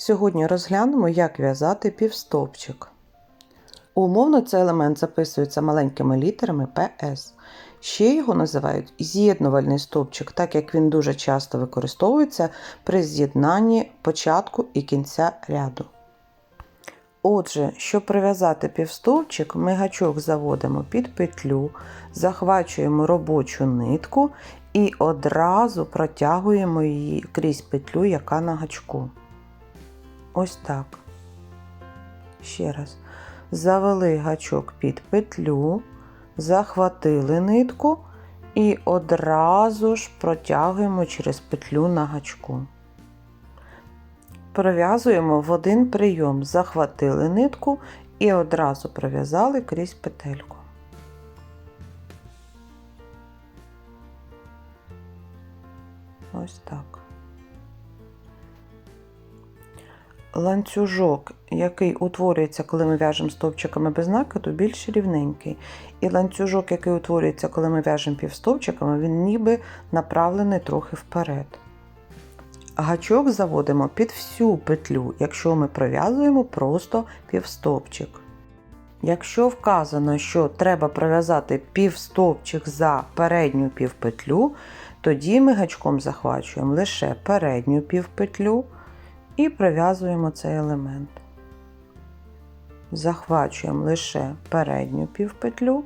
Сьогодні розглянемо, як в'язати півстовпчик. Умовно цей елемент записується маленькими літерами PS. Ще його називають з'єднувальний стовпчик, так як він дуже часто використовується при з'єднанні початку і кінця ряду. Отже, щоб прив'язати півстовпчик, ми гачок заводимо під петлю, захвачуємо робочу нитку і одразу протягуємо її крізь петлю, яка на гачку. Ось так. Ще раз. Завели гачок під петлю, захватили нитку і одразу ж протягуємо через петлю на гачку. Пров'язуємо в один прийом, захватили нитку і одразу пров'язали крізь петельку. Ось так. Ланцюжок, який утворюється, коли ми в'яжемо стовпчиками без накиду, більш рівненький. І ланцюжок, який утворюється, коли ми в'яжемо півстовпчиками, він ніби направлений трохи вперед. Гачок заводимо під всю петлю, якщо ми пров'язуємо просто півстовпчик. Якщо вказано, що треба пров'язати півстовпчик за передню півпетлю, тоді ми гачком захвачуємо лише передню півпетлю і пров'язуємо цей елемент. Захвачуємо лише передню півпетлю.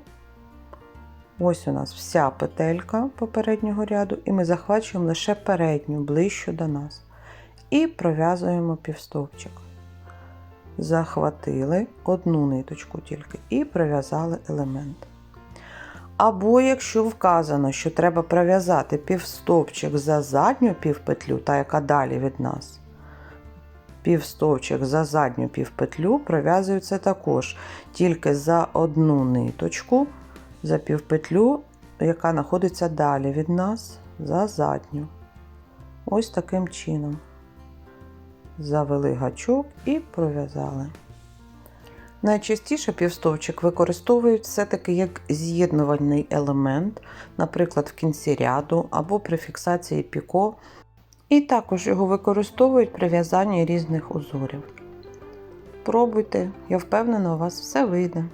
Ось у нас вся петелька попереднього ряду, і ми захвачуємо лише передню ближчу до нас. І пров'язуємо півстовпчик. Захватили одну ниточку тільки і пров'язали елемент. Або якщо вказано, що треба пров'язати півстовпчик за задню півпетлю, та яка далі від нас, півстовпчик за задню півпетлю пров'язується також тільки за одну ниточку, за півпетлю, яка знаходиться далі від нас, за задню. Ось таким чином. Завели гачок і пров'язали. Найчастіше півстовчик використовують все-таки як з'єднувальний елемент, наприклад, в кінці ряду або при фіксації піко, і також його використовують при в'язанні різних узорів. Пробуйте, я впевнена, у вас все вийде.